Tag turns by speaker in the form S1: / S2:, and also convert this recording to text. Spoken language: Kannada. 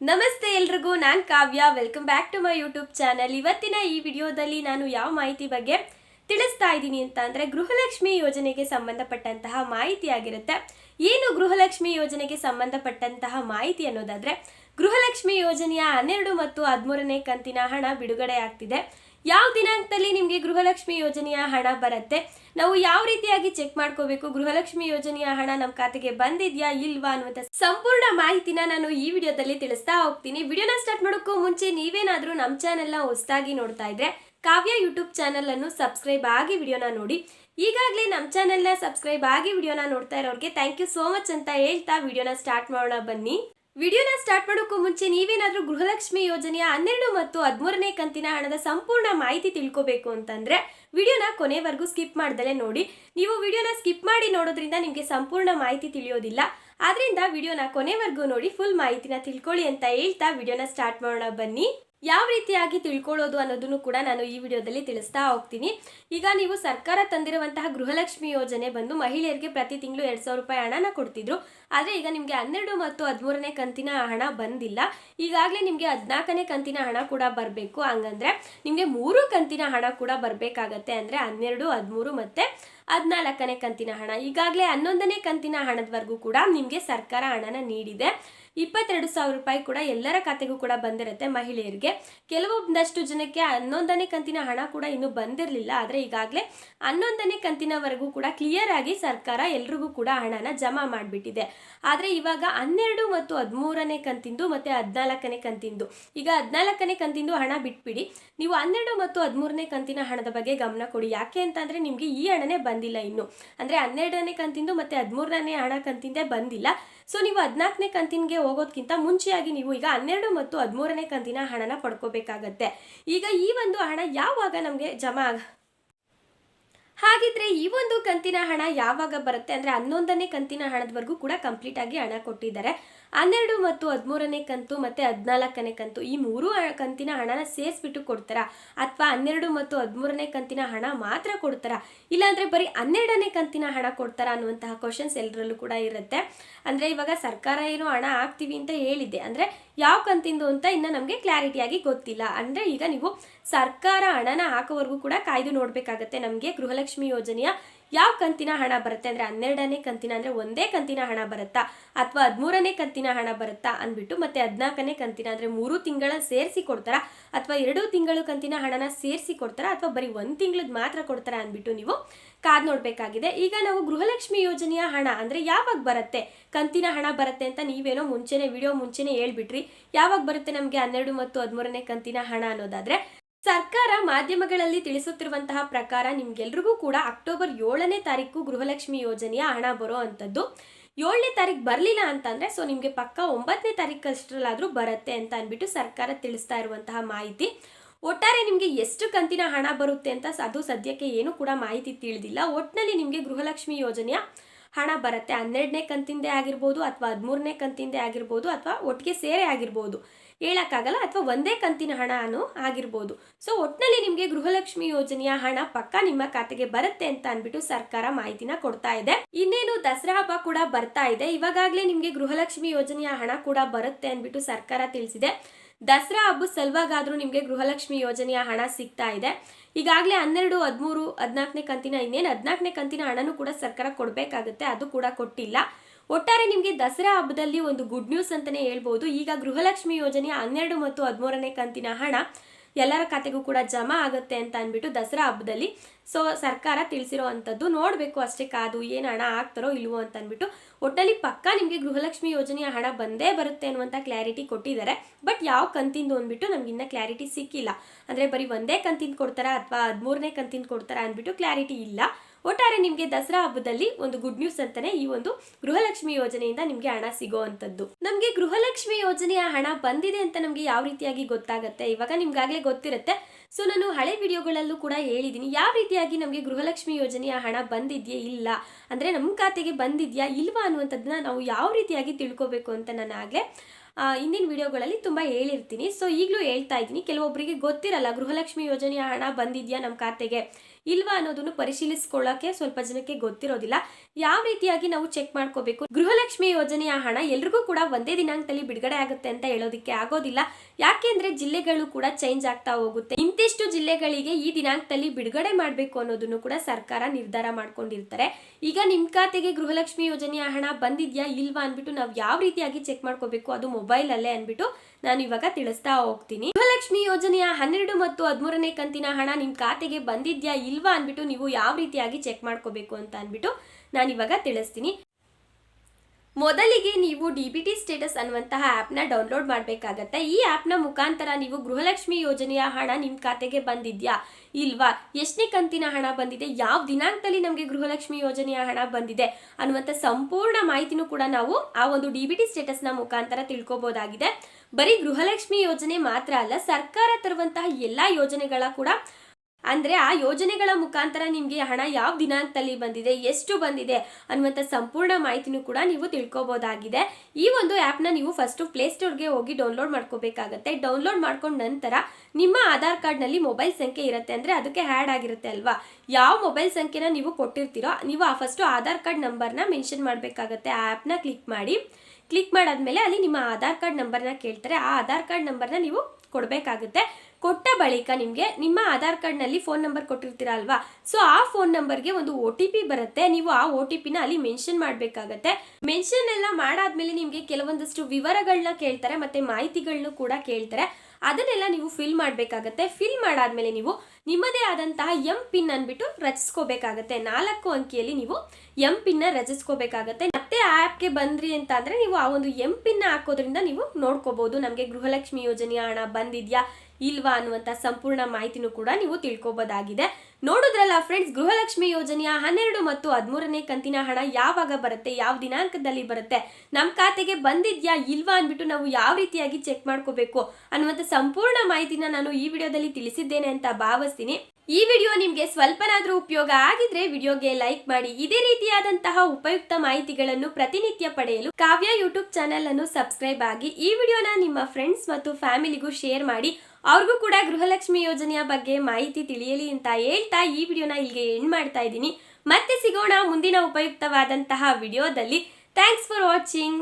S1: ನಮಸ್ತೆ ಎಲ್ರಿಗೂ, ನಾನು Kavya. Welcome back to my YouTube channel ಇವತ್ತಿನ ಈ ವಿಡಿಯೋದಲ್ಲಿ ನಾನು ಯಾವ ಮಾಹಿತಿ ಬಗ್ಗೆ ತಿಳಿಸ್ತಾ ಇದ್ದೀನಿ ಅಂತ ಅಂದರೆ ಗೃಹಲಕ್ಷ್ಮಿ ಯೋಜನೆಗೆ ಸಂಬಂಧಪಟ್ಟಂತಹ ಮಾಹಿತಿ ಆಗಿರುತ್ತೆ. ಏನು ಗೃಹಲಕ್ಷ್ಮಿ ಯೋಜನೆಗೆ ಸಂಬಂಧಪಟ್ಟಂತಹ ಮಾಹಿತಿ ಅನ್ನೋದಾದರೆ ಗೃಹಲಕ್ಷ್ಮಿ ಯೋಜನೆಯ ಹನ್ನೆರಡು ಮತ್ತು ಹದಿಮೂರನೇ ಕಂತಿನ ಹಣ ಬಿಡುಗಡೆ ಆಗ್ತಿದೆ. ಯಾವ ದಿನಾಂಕದಲ್ಲಿ ನಿಮಗೆ ಗೃಹಲಕ್ಷ್ಮಿ ಯೋಜನೆಯ ಹಣ ಬರುತ್ತೆ? ನಾವು ಯಾವ ರೀತಿಯಾಗಿ ಚೆಕ್ ಮಾಡ್ಕೋಬೇಕು? ಗೃಹಲಕ್ಷ್ಮಿ ಯೋಜನೆಯ ಹಣ ನಮ್ಮ ಖಾತೆಗೆ ಬಂದಿದ್ಯಾ ಇಲ್ವಾ ಅನ್ನುವಂಥ ಸಂಪೂರ್ಣ ಮಾಹಿತಿನ ನಾನು ಈ ವಿಡಿಯೋದಲ್ಲಿ ತಿಳಿಸ್ತಾ ಹೋಗ್ತೀನಿ. ವಿಡಿಯೋನ ಸ್ಟಾರ್ಟ್ ಮಾಡೋಕ್ಕೂ ಮುಂಚೆ ನೀವೇನಾದರೂ ನಮ್ಮ ಚಾನೆಲ್ನ ಹೊಸದಾಗಿ ನೋಡ್ತಾ ಇದ್ರೆ ಕಾವ್ಯ ಯೂಟ್ಯೂಬ್ ಚಾನಲ್ ಅನ್ನು ಸಬ್ಸ್ಕ್ರೈಬ್ ಆಗಿ ವಿಡಿಯೋನ ನೋಡಿ. ಈಗಾಗಲೇ ನಮ್ಮ ಚಾನೆಲ್ನ ಸಬ್ಸ್ಕ್ರೈಬ್ ಆಗಿ ವಿಡಿಯೋನ ನೋಡ್ತಾ ಇರೋರಿಗೆ ಥ್ಯಾಂಕ್ ಯು ಸೋ ಮಚ್ ಅಂತ ಹೇಳ್ತಾ ವಿಡಿಯೋನ ಸ್ಟಾರ್ಟ್ ಮಾಡೋಣ ಬನ್ನಿ. ವಿಡಿಯೋನ ಸ್ಟಾರ್ಟ್ ಮಾಡೋಕ್ಕೂ ಮುಂಚೆ ನೀವೇನಾದರೂ ಗೃಹಲಕ್ಷ್ಮಿ ಯೋಜನೆಯ ಹನ್ನೆರಡು ಮತ್ತು ಹದಿಮೂರನೇ ಕಂತಿನ ಹಣದ ಸಂಪೂರ್ಣ ಮಾಹಿತಿ ತಿಳ್ಕೋಬೇಕು ಅಂತಂದರೆ ವಿಡಿಯೋನ ಕೊನೆವರೆಗೂ ಸ್ಕಿಪ್ ಮಾಡ್ದಲೇ ನೋಡಿ. ನೀವು ವಿಡಿಯೋನ ಸ್ಕಿಪ್ ಮಾಡಿ ನೋಡೋದ್ರಿಂದ ನಿಮಗೆ ಸಂಪೂರ್ಣ ಮಾಹಿತಿ ತಿಳಿಯೋದಿಲ್ಲ. ಆದ್ರಿಂದ ವಿಡಿಯೋನ ಕೊನೆವರೆಗೂ ನೋಡಿ ಫುಲ್ ಮಾಹಿತಿನ ತಿಳ್ಕೊಳ್ಳಿ ಅಂತ ಹೇಳ್ತಾ ವಿಡಿಯೋನ ಸ್ಟಾರ್ಟ್ ಮಾಡೋಣ ಬನ್ನಿ. ಯಾವ ರೀತಿಯಾಗಿ ತಿಳ್ಕೊಳ್ಳೋದು ಅನ್ನೋದನ್ನು ಕೂಡ ನಾನು ಈ ವಿಡಿಯೋದಲ್ಲಿ ತಿಳಿಸ್ತಾ ಹೋಗ್ತೀನಿ. ಈಗ ನೀವು ಸರ್ಕಾರ ತಂದಿರುವಂತಹ ಗೃಹಲಕ್ಷ್ಮಿ ಯೋಜನೆ ಬಂದು ಮಹಿಳೆಯರಿಗೆ ಪ್ರತಿ ತಿಂಗಳು ಎರಡು ಸಾವಿರ ರೂಪಾಯಿ ಹಣನ ಕೊಡ್ತಿದ್ರು. ಆದರೆ ಈಗ ನಿಮಗೆ ಹನ್ನೆರಡು ಮತ್ತು ಹದಿಮೂರನೇ ಕಂತಿನ ಹಣ ಬಂದಿಲ್ಲ. ಈಗಾಗಲೇ ನಿಮಗೆ ಹದಿನಾಲ್ಕನೇ ಕಂತಿನ ಹಣ ಕೂಡ ಬರಬೇಕು. ಹಂಗಂದ್ರೆ ನಿಮಗೆ ಮೂರು ಕಂತಿನ ಹಣ ಕೂಡ ಬರಬೇಕಾಗತ್ತೆ. ಅಂದರೆ ಹನ್ನೆರಡು, ಹದಿಮೂರು ಮತ್ತು ಹದಿನಾಲ್ಕನೇ ಕಂತಿನ ಹಣ. ಈಗಾಗಲೇ ಹನ್ನೊಂದನೇ ಕಂತಿನ ಹಣದವರೆಗೂ ಕೂಡ ನಿಮಗೆ ಸರ್ಕಾರ ಹಣನ ನೀಡಿದೆ. ಇಪ್ಪತ್ತೆರಡು ಸಾವಿರ ರೂಪಾಯಿ ಕೂಡ ಎಲ್ಲರ ಖಾತೆಗೂ ಕೂಡ ಬಂದಿರುತ್ತೆ ಮಹಿಳೆಯರಿಗೆ. ಕೆಲವೊಂದಷ್ಟು ಜನಕ್ಕೆ ಹನ್ನೊಂದನೇ ಕಂತಿನ ಹಣ ಕೂಡ ಇನ್ನೂ ಬಂದಿರಲಿಲ್ಲ. ಆದರೆ ಈಗಾಗಲೇ ಹನ್ನೊಂದನೇ ಕಂತಿನವರೆಗೂ ಕೂಡ ಕ್ಲಿಯರ್ ಆಗಿ ಸರ್ಕಾರ ಎಲ್ರಿಗೂ ಕೂಡ ಹಣನ ಜಮಾ ಮಾಡಿಬಿಟ್ಟಿದೆ. ಆದರೆ ಇವಾಗ ಹನ್ನೆರಡು ಮತ್ತು ಹದಿಮೂರನೇ ಕಂತಿಂದು ಮತ್ತು ಹದಿನಾಲ್ಕನೇ ಕಂತಿಂದು. ಈಗ ಹದಿನಾಲ್ಕನೇ ಕಂತಿಂದು ಹಣ ಬಿಟ್ಬಿಡಿ. ನೀವು ಹನ್ನೆರಡು ಮತ್ತು ಹದಿಮೂರನೇ ಕಂತಿನ ಹಣದ ಬಗ್ಗೆ ಗಮನ ಕೊಡಿ. ಯಾಕೆ ಅಂತಂದರೆ ನಿಮಗೆ ಈ ಹಣನೇ ಬಂದಿಲ್ಲ ಇನ್ನು. ಅಂದರೆ ಹನ್ನೆರಡನೇ ಕಂತಿಂದು ಮತ್ತು ಹದಿಮೂರನೇ ಹಣ ಕಂತಿಂದೇ ಬಂದಿಲ್ಲ. ಸೊ ನೀವು ಹದಿನಾಲ್ಕನೇ ಕಂತಿನ್ಗೆ ಹೋಗೋದ್ಕಿಂತ ಮುಂಚೆಯಾಗಿ ನೀವು ಈಗ ಹನ್ನೆರಡು ಮತ್ತು ಹದಿಮೂರನೇ ಕಂತಿನ ಹಣನ ಪಡ್ಕೋಬೇಕಾಗತ್ತೆ. ಈಗ ಈ ಒಂದು ಹಣ ಯಾವಾಗ ನಮಗೆ ಜಮಾ ಹಾಗಿದ್ರೆ ಈ ಒಂದು ಕಂತಿನ ಹಣ ಯಾವಾಗ ಬರುತ್ತೆ ಅಂದರೆ ಹನ್ನೊಂದನೇ ಕಂತಿನ ಹಣದವರೆಗೂ ಕೂಡ ಕಂಪ್ಲೀಟ್ ಆಗಿ ಹಣ ಕೊಟ್ಟಿದ್ದಾರೆ. ಹನ್ನೆರಡು ಮತ್ತು ಹದಿಮೂರನೇ ಕಂತು ಮತ್ತು ಹದಿನಾಲ್ಕನೇ ಕಂತು ಈ ಮೂರು ಕಂತಿನ ಹಣನ ಸೇರಿಸ್ಬಿಟ್ಟು ಕೊಡ್ತಾರಾ? ಅಥವಾ ಹನ್ನೆರಡು ಮತ್ತು ಹದಿಮೂರನೇ ಕಂತಿನ ಹಣ ಮಾತ್ರ ಕೊಡ್ತಾರಾ? ಇಲ್ಲಾಂದರೆ ಬರೀ ಹನ್ನೆರಡನೇ ಕಂತಿನ ಹಣ ಕೊಡ್ತಾರಾ ಅನ್ನುವಂತಹ ಕ್ವಶನ್ಸ್ ಎಲ್ಲರಲ್ಲೂ ಕೂಡ ಇರುತ್ತೆ. ಅಂದರೆ ಇವಾಗ ಸರ್ಕಾರ ಏನು ಹಣ ಹಾಕ್ತೀವಿ ಅಂತ ಹೇಳಿದೆ ಅಂದರೆ ಯಾವ ಕಂತಿಂದು ಅಂತ ಇನ್ನು ನಮಗೆ ಕ್ಲಾರಿಟಿಯಾಗಿ ಗೊತ್ತಿಲ್ಲ. ಅಂದರೆ ಈಗ ನೀವು ಸರ್ಕಾರ ಹಣನ ಹಾಕೋವರೆಗೂ ಕೂಡ ಕಾಯ್ದು ನೋಡಬೇಕಾಗತ್ತೆ ನಮಗೆ ಗೃಹಲಕ್ಷ್ಮಿ ಯೋಜನೆಯ ಯಾವ ಕಂತಿನ ಹಣ ಬರುತ್ತೆ. ಅಂದರೆ ಹನ್ನೆರಡನೇ ಕಂತಿನ ಅಂದರೆ ಒಂದೇ ಕಂತಿನ ಹಣ ಬರುತ್ತಾ? ಅಥವಾ ಹದಿಮೂರನೇ ಕಂತಿನ ಹಣ ಬರುತ್ತಾ ಅಂದ್ಬಿಟ್ಟು ಮತ್ತೆ ಹದಿನಾಲ್ಕನೇ ಕಂತಿನ ಅಂದರೆ ಮೂರು ತಿಂಗಳ ಸೇರಿಸಿ ಕೊಡ್ತಾರಾ? ಅಥವಾ ಎರಡು ತಿಂಗಳು ಕಂತಿನ ಹಣನ ಸೇರಿಸಿ ಕೊಡ್ತಾರಾ? ಅಥವಾ ಬರೀ ಒಂದು ತಿಂಗಳದ್ದು ಮಾತ್ರ ಕೊಡ್ತಾರಾ ಅಂದ್ಬಿಟ್ಟು ನೀವು ಕಾದ್ ನೋಡಬೇಕಾಗಿದೆ. ಈಗ ನಾವು ಗೃಹಲಕ್ಷ್ಮಿ ಯೋಜನೆಯ ಹಣ ಅಂದರೆ ಯಾವಾಗ ಬರುತ್ತೆ? ಕಂತಿನ ಹಣ ಬರುತ್ತೆ ಅಂತ ನೀವೇನೋ ಮುಂಚೆನೆ, ವಿಡಿಯೋ ಮುಂಚೆನೆ ಹೇಳ್ಬಿಟ್ರಿ. ಯಾವಾಗ ಬರುತ್ತೆ ನಮಗೆ ಹನ್ನೆರಡು ಮತ್ತು ಹದಿಮೂರನೇ ಕಂತಿನ ಹಣ ಅನ್ನೋದಾದ್ರೆ, ಸರ್ಕಾರ ಮಾಧ್ಯಮಗಳಲ್ಲಿ ತಿಳಿಸುತ್ತಿರುವಂತಹ ಪ್ರಕಾರ ನಿಮ್ಗೆಲ್ರಿಗೂ ಕೂಡ ಅಕ್ಟೋಬರ್ ಏಳನೇ ತಾರೀಕು ಗೃಹಲಕ್ಷ್ಮಿ ಯೋಜನೆಯ ಹಣ ಬರೋ ಅಂಥದ್ದು. ಏಳನೇ ತಾರೀಕು ಬರಲಿಲ್ಲ ಅಂತಂದರೆ ಸೊ ನಿಮಗೆ ಪಕ್ಕ ಒಂಬತ್ತನೇ ತಾರೀಕು ಅಷ್ಟರಲ್ಲಾದರೂ ಬರುತ್ತೆ ಅಂತ ಅಂದ್ಬಿಟ್ಟು ಸರ್ಕಾರ ತಿಳಿಸ್ತಾ ಇರುವಂತಹ ಮಾಹಿತಿ. ಒಟ್ಟಾರೆ ನಿಮಗೆ ಎಷ್ಟು ಕಂತಿನ ಹಣ ಬರುತ್ತೆ ಅಂತ ಅದು ಸದ್ಯಕ್ಕೆ ಏನು ಕೂಡ ಮಾಹಿತಿ ತಿಳಿದಿಲ್ಲ. ಒಟ್ಟಿನಲ್ಲಿ ನಿಮಗೆ ಗೃಹಲಕ್ಷ್ಮಿ ಯೋಜನೆಯ ಹಣ ಬರುತ್ತೆ ಹನ್ನೆರಡನೇ ಕಂತಿಂದೇ ಆಗಿರ್ಬೋದು ಅಥವಾ ಹದಿಮೂರನೇ ಕಂತಿಂದೇ ಆಗಿರ್ಬೋದು ಅಥವಾ ಒಟ್ಟಿಗೆ ಸೇರೇ ಆಗಿರ್ಬೋದು. ಹೇಳಕ್ಕಾಗಲ್ಲ ಅಥವಾ ಒಂದೇ ಕಂತಿನ ಹಣನೂ ಆಗಿರ್ಬೋದು. ಸೊ ಒಟ್ಟಿನಲ್ಲಿ ನಿಮಗೆ ಗೃಹಲಕ್ಷ್ಮಿ ಯೋಜನೆಯ ಹಣ ಪಕ್ಕ ನಿಮ್ಮ ಖಾತೆಗೆ ಬರುತ್ತೆ ಅಂತ ಅಂದ್ಬಿಟ್ಟು ಸರ್ಕಾರ ಮಾಹಿತಿನ ಕೊಡ್ತಾ ಇದೆ. ಇನ್ನೇನು ದಸರಾ ಹಬ್ಬ ಕೂಡ ಬರ್ತಾ ಇದೆ. ಇವಾಗಲೇ ನಿಮಗೆ ಗೃಹಲಕ್ಷ್ಮಿ ಯೋಜನೆಯ ಹಣ ಕೂಡ ಬರುತ್ತೆ ಅಂದ್ಬಿಟ್ಟು ಸರ್ಕಾರ ತಿಳಿಸಿದೆ. ದಸರಾ ಹಬ್ಬ ಸಲುವಾಗಾದರೂ ನಿಮಗೆ ಗೃಹಲಕ್ಷ್ಮಿ ಯೋಜನೆಯ ಹಣ ಸಿಗ್ತಾ ಇದೆ. ಈಗಾಗಲೇ ಹನ್ನೆರಡು, ಹದಿಮೂರು, ಹದಿನಾಲ್ಕನೇ ಕಂತಿನ ಇನ್ನೇನು ಹದಿನಾಲ್ಕನೇ ಕಂತಿನ ಹಣನೂ ಕೂಡ ಸರ್ಕಾರ ಕೊಡಬೇಕಾಗುತ್ತೆ. ಅದು ಕೂಡ ಕೊಟ್ಟಿಲ್ಲ. ಒಟ್ಟಾರೆ ನಿಮಗೆ ದಸರಾ ಹಬ್ಬದಲ್ಲಿ ಒಂದು ಗುಡ್ ನ್ಯೂಸ್ ಅಂತಲೇ ಹೇಳ್ಬೋದು. ಈಗ ಗೃಹಲಕ್ಷ್ಮಿ ಯೋಜನೆಯ ಹನ್ನೆರಡು ಮತ್ತು ಹದಿಮೂರನೇ ಕಂತಿನ ಹಣ ಎಲ್ಲರ ಖಾತೆಗೂ ಕೂಡ ಜಮಾ ಆಗುತ್ತೆ ಅಂತ ಅಂದ್ಬಿಟ್ಟು ದಸರಾ ಹಬ್ಬದಲ್ಲಿ ಸೊ ಸರ್ಕಾರ ತಿಳಿಸಿರೋ ಅಂಥದ್ದು ನೋಡಬೇಕು ಅಷ್ಟೇ ಕಾದು ಏನು ಹಣ ಆಗ್ತಾರೋ ಇಲ್ವೋ ಅಂತ ಅಂದ್ಬಿಟ್ಟು. ಒಟ್ಟಲ್ಲಿ ಪಕ್ಕಾ ನಿಮಗೆ ಗೃಹಲಕ್ಷ್ಮಿ ಯೋಜನೆಯ ಹಣ ಬಂದೇ ಬರುತ್ತೆ ಅನ್ನುವಂಥ ಕ್ಲಾರಿಟಿ ಕೊಟ್ಟಿದ್ದಾರೆ. ಬಟ್ ಯಾವ ಕಂತಿಂದು ಅಂದ್ಬಿಟ್ಟು ನಮ್ಗೆ ಇನ್ನೂ ಕ್ಲಾರಿಟಿ ಸಿಕ್ಕಿಲ್ಲ. ಅಂದರೆ ಬರೀ ಒಂದೇ ಕಂತಿಂದು ಕೊಡ್ತಾರಾ ಅಥವಾ ಹದಿಮೂರನೇ ಕಂತಿಂದು ಕೊಡ್ತಾರಾ ಅಂದ್ಬಿಟ್ಟು ಕ್ಲಾರಿಟಿ ಇಲ್ಲ. ಒಟ್ಟಾರೆ ನಿಮಗೆ ದಸರಾ ಹಬ್ಬದಲ್ಲಿ ಒಂದು ಗುಡ್ ನ್ಯೂಸ್ ಅಂತಾನೆ ಈ ಒಂದು ಗೃಹಲಕ್ಷ್ಮಿ ಯೋಜನೆಯಿಂದ ನಿಮಗೆ ಹಣ ಸಿಗೋ ಅಂಥದ್ದು ನಮಗೆ ಗೃಹಲಕ್ಷ್ಮಿ ಯೋಜನೆಯ ಹಣ ಬಂದಿದೆ ಅಂತ ನಮಗೆ ಯಾವ ರೀತಿಯಾಗಿ ಗೊತ್ತಾಗುತ್ತೆ? ಇವಾಗ ನಿಮ್ಗಾಗಲೇ ಗೊತ್ತಿರುತ್ತೆ. ಸೊ ನಾನು ಹಳೆ ವಿಡಿಯೋಗಳಲ್ಲೂ ಕೂಡ ಹೇಳಿದ್ದೀನಿ ಯಾವ ರೀತಿಯಾಗಿ ನಮಗೆ ಗೃಹಲಕ್ಷ್ಮಿ ಯೋಜನೆಯ ಹಣ ಬಂದಿದೆಯೇ ಇಲ್ಲ? ಅಂದರೆ ನಮ್ಮ ಖಾತೆಗೆ ಬಂದಿದೆಯಾ ಇಲ್ವಾ ಅನ್ನುವಂಥದ್ದನ್ನ ನಾವು ಯಾವ ರೀತಿಯಾಗಿ ತಿಳ್ಕೊಬೇಕು ಅಂತ ನಾನು ಆಗಲೇ ಇಂದಿನ ವಿಡಿಯೋಗಳಲ್ಲಿ ತುಂಬ ಹೇಳಿರ್ತೀನಿ. ಸೊ ಈಗಲೂ ಹೇಳ್ತಾ ಇದ್ದೀನಿ. ಕೆಲವೊಬ್ಬರಿಗೆ ಗೊತ್ತಿರಲ್ಲ ಗೃಹಲಕ್ಷ್ಮಿ ಯೋಜನೆಯ ಹಣ ಬಂದಿದೆಯಾ ನಮ್ಮ ಖಾತೆಗೆ? ಇಲ್ವಾ ಅನ್ನೋದನ್ನು ಪರಿಶೀಲಿಸ್ಕೊಳ್ಳೋಕೆ ಸ್ವಲ್ಪ ಜನಕ್ಕೆ ಗೊತ್ತಿರೋದಿಲ್ಲ. ಯಾವ ರೀತಿಯಾಗಿ ನಾವು ಚೆಕ್ ಮಾಡ್ಕೋಬೇಕು? ಗೃಹಲಕ್ಷ್ಮಿ ಯೋಜನೆಯ ಹಣ ಎಲ್ರಿಗೂ ಕೂಡ ಒಂದೇ ದಿನಾಂಕದಲ್ಲಿ ಬಿಡುಗಡೆ ಆಗುತ್ತೆ ಅಂತ ಹೇಳೋದಕ್ಕೆ ಆಗೋದಿಲ್ಲ. ಯಾಕೆಂದ್ರೆ ಜಿಲ್ಲೆಗಳು ಕೂಡ ಚೇಂಜ್ ಆಗ್ತಾ ಹೋಗುತ್ತೆ. ಇಂತಿಷ್ಟು ಜಿಲ್ಲೆಗಳಿಗೆ ಈ ದಿನಾಂಕದಲ್ಲಿ ಬಿಡುಗಡೆ ಮಾಡಬೇಕು ಅನ್ನೋದನ್ನು ಕೂಡ ಸರ್ಕಾರ ನಿರ್ಧಾರ ಮಾಡ್ಕೊಂಡಿರ್ತಾರೆ. ಈಗ ನಿಮ್ ಖಾತೆಗೆ ಗೃಹಲಕ್ಷ್ಮಿ ಯೋಜನೆಯ ಹಣ ಬಂದಿದ್ಯಾ, ಇಲ್ವಾ ಅಂದ್ಬಿಟ್ಟು ನಾವು ಯಾವ ರೀತಿಯಾಗಿ ಚೆಕ್ ಮಾಡ್ಕೋಬೇಕು? ಅದು ಮೊಬೈಲ್ ಅಲ್ಲೇ ಅನ್ಬಿಟ್ಟು ನಾನು ಇವಾಗ ತಿಳಿಸ್ತಾ ಹೋಗ್ತೀನಿ. ಗೃಹಲಕ್ಷ್ಮಿ ಯೋಜನೆಯ ಹನ್ನೆರಡು ಮತ್ತು ಹದಿಮೂರನೇ ಕಂತಿನ ಹಣ ನಿಮ್ಮ ಖಾತೆಗೆ ಬಂದಿದ್ಯಾ ಇಲ್ವಾ ಅಂದ್ಬಿಟ್ಟು ನೀವು ಯಾವ ರೀತಿಯಾಗಿ ಚೆಕ್ ಮಾಡ್ಕೋಬೇಕು ಅಂತ ಅಂದ್ಬಿಟ್ಟು ನಾನು ಇವಾಗ ತಿಳಿಸ್ತೀನಿ. ಮೊದಲಿಗೆ ನೀವು ಡಿ ಬಿ ಟಿ ಸ್ಟೇಟಸ್ ಅನ್ನುವಂತಹ ಆ್ಯಪ್ನ ಡೌನ್ಲೋಡ್ ಮಾಡಬೇಕಾಗತ್ತೆ. ಈ ಆ್ಯಪ್ನ ಮುಖಾಂತರ ನೀವು ಗೃಹಲಕ್ಷ್ಮಿ ಯೋಜನೆಯ ಹಣ ನಿಮ್ಮ ಖಾತೆಗೆ ಬಂದಿದ್ಯಾ ಇಲ್ವಾ? ಎಷ್ಟನೇ ಕಂತಿನ ಹಣ ಬಂದಿದೆ? ಯಾವ ದಿನಾಂಕದಲ್ಲಿ ನಮಗೆ ಗೃಹಲಕ್ಷ್ಮಿ ಯೋಜನೆಯ ಹಣ ಬಂದಿದೆ? ಅನ್ನುವಂಥ ಸಂಪೂರ್ಣ ಮಾಹಿತಿನೂ ಕೂಡ ನಾವು ಆ ಒಂದು ಡಿ ಬಿ ಟಿ ಸ್ಟೇಟಸ್ನ ಮುಖಾಂತರ ತಿಳ್ಕೊಬೋದಾಗಿದೆ. ಬರೀ ಗೃಹಲಕ್ಷ್ಮಿ ಯೋಜನೆ ಮಾತ್ರ ಅಲ್ಲ, ಸರ್ಕಾರ ತರುವಂತಹ ಎಲ್ಲ ಯೋಜನೆಗಳ ಕೂಡ. ಅಂದ್ರೆ ಆ ಯೋಜನೆಗಳ ಮುಖಾಂತರ ನಿಮಗೆ ಹಣ ಯಾವ ದಿನಾಂಕದಲ್ಲಿ ಬಂದಿದೆ, ಎಷ್ಟು ಬಂದಿದೆ ಅನ್ನುವಂಥ ಸಂಪೂರ್ಣ ಮಾಹಿತಿನೂ ಕೂಡ ನೀವು ತಿಳ್ಕೊಬೋದಾಗಿದೆ. ಈ ಒಂದು ಆ್ಯಪ್ನ ನೀವು ಫಸ್ಟು ಪ್ಲೇಸ್ಟೋರ್ಗೆ ಹೋಗಿ ಡೌನ್ಲೋಡ್ ಮಾಡ್ಕೋಬೇಕಾಗತ್ತೆ. ಡೌನ್ಲೋಡ್ ಮಾಡ್ಕೊಂಡ ನಂತರ ನಿಮ್ಮ ಆಧಾರ್ ಕಾರ್ಡ್ನಲ್ಲಿ ಮೊಬೈಲ್ ಸಂಖ್ಯೆ ಇರುತ್ತೆ. ಅಂದರೆ ಅದಕ್ಕೆ ಹ್ಯಾಡ್ ಆಗಿರುತ್ತೆ ಅಲ್ವಾ? ಯಾವ ಮೊಬೈಲ್ ಸಂಖ್ಯೆನ ನೀವು ಕೊಟ್ಟಿರ್ತೀರೋ, ನೀವು ಆ ಫಸ್ಟು ಆಧಾರ್ ಕಾರ್ಡ್ ನಂಬರ್ನ ಮೆನ್ಷನ್ ಮಾಡಬೇಕಾಗತ್ತೆ. ಆ ಆ್ಯಪ್ನ ಕ್ಲಿಕ್ ಮಾಡಿ. ಕ್ಲಿಕ್ ಮಾಡಾದ್ಮೇಲೆ ಅಲ್ಲಿ ನಿಮ್ಮ ಆಧಾರ್ ಕಾರ್ಡ್ ನಂಬರ್ನ ಕೇಳ್ತಾರೆ. ಆ ಆಧಾರ್ ಕಾರ್ಡ್ ನಂಬರ್ನ ನೀವು ಕೊಡಬೇಕಾಗುತ್ತೆ. ಕೊಟ್ಟ ಬಳಿಕ ನಿಮಗೆ ನಿಮ್ಮ ಆಧಾರ್ ಕಾರ್ಡ್ನಲ್ಲಿ ಫೋನ್ ನಂಬರ್ ಕೊಟ್ಟಿರ್ತೀರ ಅಲ್ವಾ? ಸೊ ಆ ಫೋನ್ ನಂಬರ್ಗೆ ಒಂದು ಒ ಟಿ ಪಿ ಬರುತ್ತೆ. ನೀವು ಆ ಒ ಟಿ ಪಿನ ಅಲ್ಲಿ ಮೆನ್ಷನ್ ಮಾಡಬೇಕಾಗತ್ತೆ. ಮೆನ್ಷನ್ ಎಲ್ಲ ಮಾಡಾದ್ಮೇಲೆ ನಿಮಗೆ ಕೆಲವೊಂದಷ್ಟು ವಿವರಗಳನ್ನ ಕೇಳ್ತಾರೆ, ಮತ್ತೆ ಮಾಹಿತಿಗಳನ್ನೂ ಕೂಡ ಕೇಳ್ತಾರೆ. ಅದನ್ನೆಲ್ಲ ನೀವು ಫಿಲ್ ಮಾಡಬೇಕಾಗತ್ತೆ. ಫಿಲ್ ಮಾಡಾದ್ಮೇಲೆ ನೀವು ನಿಮ್ಮದೇ ಆದಂತಹ ಎಂ ಪಿನ್ ಅನ್ಬಿಟ್ಟು ರಚಿಸ್ಕೋಬೇಕಾಗತ್ತೆ. ನಾಲ್ಕು ಅಂಕಿಯಲ್ಲಿ ನೀವು ಎಂ ಪಿನ್ನ ರಚಿಸ್ಕೋಬೇಕಾಗತ್ತೆ. ಮತ್ತೆ ಆ ಆ್ಯಪ್ಗೆ ಬಂದ್ರಿ ಅಂತ ಅಂದರೆ ನೀವು ಆ ಒಂದು ಎಂ ಪಿನ್ನ ಹಾಕೋದ್ರಿಂದ ನೀವು ನೋಡ್ಕೋಬಹುದು. ನಮಗೆ ಗೃಹಲಕ್ಷ್ಮಿ ಯೋಜನೆಯ ಹಣ ಬಂದಿದ್ಯಾ ಇಲ್ವಾ ಅನ್ನುವಂಥ ಸಂಪೂರ್ಣ ಮಾಹಿತಿನೂ ಕೂಡ ನೀವು ತಿಳ್ಕೊಬೋದಾಗಿದೆ. ನೋಡಿದ್ರಲ್ಲ ಫ್ರೆಂಡ್ಸ್ ಗೃಹಲಕ್ಷ್ಮಿ ಯೋಜನೆಯ ಹನ್ನೆರಡು ಮತ್ತು ಹದಿಮೂರನೇ ಕಂತಿನ ಹಣ ಯಾವಾಗ ಬರುತ್ತೆ? ಯಾವ ದಿನಾಂಕದಲ್ಲಿ ಬರುತ್ತೆ? ನಮ್ಮ ಖಾತೆಗೆ ಬಂದಿದ್ಯಾ ಇಲ್ವಾ ಅಂದ್ಬಿಟ್ಟು ನಾವು ಯಾವ ರೀತಿಯಾಗಿ ಚೆಕ್ ಮಾಡ್ಕೋಬೇಕು ಅನ್ನುವಂಥ ಸಂಪೂರ್ಣ ಮಾಹಿತಿನ ನಾನು ಈ ವಿಡಿಯೋದಲ್ಲಿ ತಿಳಿಸಿದ್ದೇನೆ ಅಂತ ಭಾವಿಸ್ತೀನಿ ಈ ವಿಡಿಯೋ ನಿಮಗೆ ಸ್ವಲ್ಪನಾದ್ರೂ ಉಪಯೋಗ ಆಗಿದ್ರೆ ವಿಡಿಯೋಗೆ ಲೈಕ್ ಮಾಡಿ. ಇದೇ ರೀತಿಯಾದಂತಹ ಉಪಯುಕ್ತ ಮಾಹಿತಿಗಳನ್ನು ಪ್ರತಿನಿತ್ಯ ಪಡೆಯಲು ಕಾವ್ಯ ಯೂಟ್ಯೂಬ್ ಚಾನೆಲ್ ಅನ್ನು ಸಬ್ಸ್ಕ್ರೈಬ್ ಆಗಿ ಈ ವಿಡಿಯೋನ ನಿಮ್ಮ ಫ್ರೆಂಡ್ಸ್ ಮತ್ತು ಫ್ಯಾಮಿಲಿಗೂ ಶೇರ್ ಮಾಡಿ. ಅವ್ರಿಗೂ ಕೂಡ ಗೃಹಲಕ್ಷ್ಮಿ ಯೋಜನೆಯ ಬಗ್ಗೆ ಮಾಹಿತಿ ತಿಳಿಯಲಿ ಅಂತ ಹೇಳ್ತಾ ಈ ವಿಡಿಯೋನ ಇಲ್ಲಿಗೆ ಎಂಡ್ ಮಾಡ್ತಾ ಇದ್ದೀನಿ. ಮತ್ತೆ ಸಿಗೋಣ ಮುಂದಿನ ಉಪಯುಕ್ತವಾದಂತಹ ವಿಡಿಯೋದಲ್ಲಿ. Thanks for watching